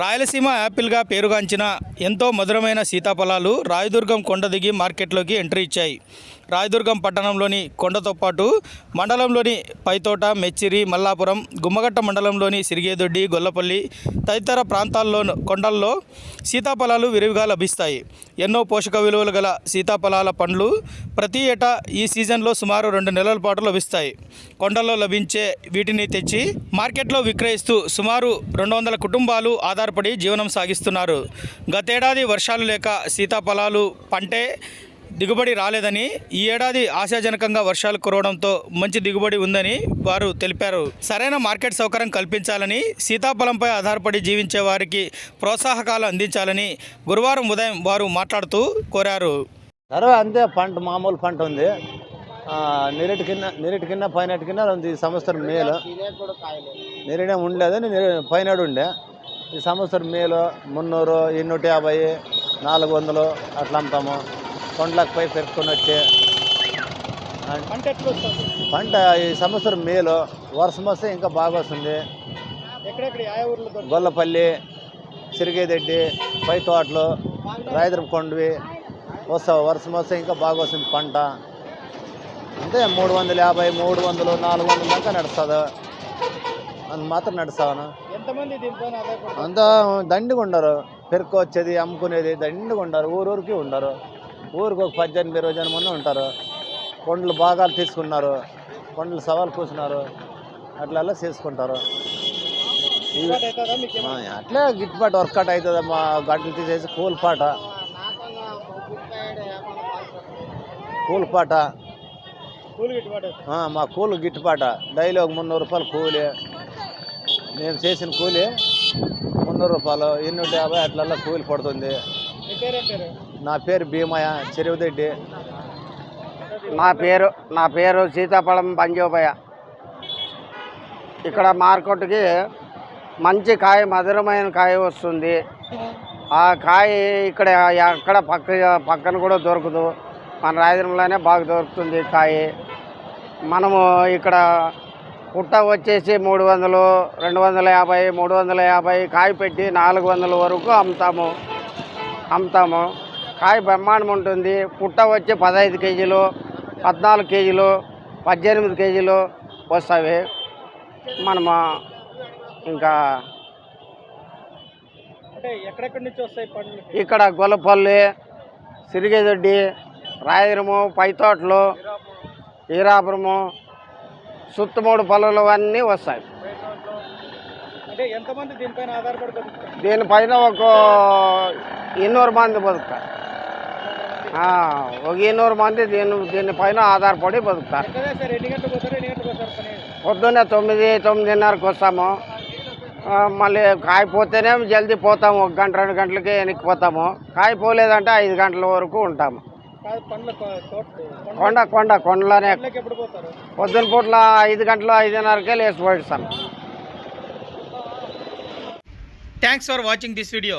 రాయలసీమ యాపిల్గా పేరుగాంచిన ఎంతో మధురమైన సీతాఫలాలు రాయదుర్గం కొండ దిగి మార్కెట్లోకి ఎంట్రీ ఇచ్చాయి. రాయదుర్గం పట్టణంలోని కొండతో పాటు మండలంలోని పైతోట మెచ్చిరి మల్లాపురం గుమ్మగట్ట మండలంలోని సిరిగేదొడ్డి గొల్లపల్లి తదితర ప్రాంతాల్లో కొండల్లో సీతాఫలాలు విరివిగా లభిస్తాయి. ఎన్నో పోషక విలువలు గల సీతాఫలాల పండ్లు ప్రతి ఏటా ఈ సీజన్లో సుమారు రెండు నెలల పాటు లభిస్తాయి. కొండల్లో లభించే వీటిని తెచ్చి మార్కెట్లో విక్రయిస్తూ సుమారు రెండు వందల కుటుంబాలు ఆధారపడి జీవనం సాగిస్తున్నారు. గతేడాది వర్షాలు లేక సీతాఫలాలు పంటే దిగుబడి రాలేదని ఈ ఏడాది ఆశాజనకంగా వర్షాలు కురవడంతో మంచి దిగుబడి ఉందని వారు తెలిపారు. సరైన మార్కెట్ సౌకర్యం కల్పించాలని సీతాఫలంపై ఆధారపడి జీవించే వారికి ప్రోత్సాహకాలు అందించాలని గురువారం ఉదయం వారు మాట్లాడుతూ కోరారు. అంతే. పంట మామూలు పంట ఉంది. నిరటి కింద నిరటి కింద పైన కింద ఉంది ఈ సంవత్సరం మేలు. నిరడే ఉండేదని నిరు పైన ఉండే. ఈ సంవత్సరం మేలు మున్నూరు ఎన్నూట యాభై నాలుగు వందలు అట్లా అమ్ముతాము కొండలకు పై పెరుచుకొని వచ్చి పంట ఈ సంవత్సరం మేలు వర్షం వస్తే ఇంకా బాగా వస్తుంది. గొల్లపల్లి సిరిగేదెడ్డి పై తోటలు రాయదుర్గం కొండవి వస్తావు వర్షం వస్తే ఇంకా బాగా వస్తుంది పంట. అంతే మూడు వందల యాభై మూడు వందలు నాలుగు వందల దాకా నడుస్తుంది. అంత మాత్రం నడుస్తాను అంతా దండిగా ఉండరు. పెరుకు వచ్చేది అమ్ముకునేది దండిగా ఉండరు. ఊరూరికి ఉండరు. ఊరికి ఒక పద్దెనిమిది ఇరవై జనం మంది ఉంటారు. కొండలు భాగాలు తీసుకున్నారు. కొండలు సవాలు కూర్చున్నారు అట్లా చేసుకుంటారు. అట్లే గిట్టుబాటు వర్కౌట్ అవుతుంది. మా గంటలు తీసేసి కూల్ పాట పాట మా కూలి గిట్టుబాట. డైలీ ఒక మున్నూరు రూపాయలు కూలి. మేము చేసిన కూలి మున్నూరు రూపాయలు. ఎన్నూట యాభై అట్లల్లా కూలి పడుతుంది. నా పేరు భీమయ్య చెరువుదెడ్డి. నా పేరు నా పేరు సీతాఫలం పంజోబయ్య ఇక్కడ మార్కెట్కి మంచి కాయ మధురమైన కాయ వస్తుంది. ఆ కాయ ఇక్కడ ఎక్కడ పక్క పక్కన కూడా దొరకదు. మన రాయదుర్గంలోనే బాగా దొరుకుతుంది కాయ. మనము ఇక్కడ పుట్ట వచ్చేసి మూడు వందలు రెండు వందల యాభై మూడు వందల యాభై కాయ పెట్టి నాలుగు వందల వరకు అమ్ముతాము. అమ్ముతాము. కాయ బ్రహ్మాండం ఉంటుంది. పుట్ట వచ్చి పదహైదు కేజీలు పద్నాలుగు కేజీలు పద్దెనిమిది కేజీలు వస్తాయి. మనము ఇంకా అంటే ఎక్కడెక్కడి నుంచి వస్తాయి పండ్లు? ఇక్కడ గొల్లపల్లి సిరిగేదొడ్డి రాయదురము పైతోటలు ఈరాపురము సుత్తమూడు పల్లెలు అన్నీ వస్తాయి. దీనిపైన ఒక ఎన్నూరు మంది బతుకుతారు. ఒక ఎన్నూరు మంది దీని దీనిపైన ఆధారపడి బతుకుతారు. పొద్దున్నే తొమ్మిది తొమ్మిదిన్నరకు వస్తాము. మళ్ళీ కాయపోతేనే జల్దీ పోతాము. ఒక గంట రెండు గంటలకి వెనక్కి పోతాము. కాయపోలేదంటే ఐదు గంటల వరకు ఉంటాము. కాదు పండ్ల తోట కొండ కొండ కొండలోనే. పండ్లకి ఎప్పుడు పోతారు? పొద్దున పూట్ల ఐదు గంటలు ఐదున్నరకే లేచి పోయిస్తాను thanks for watching this video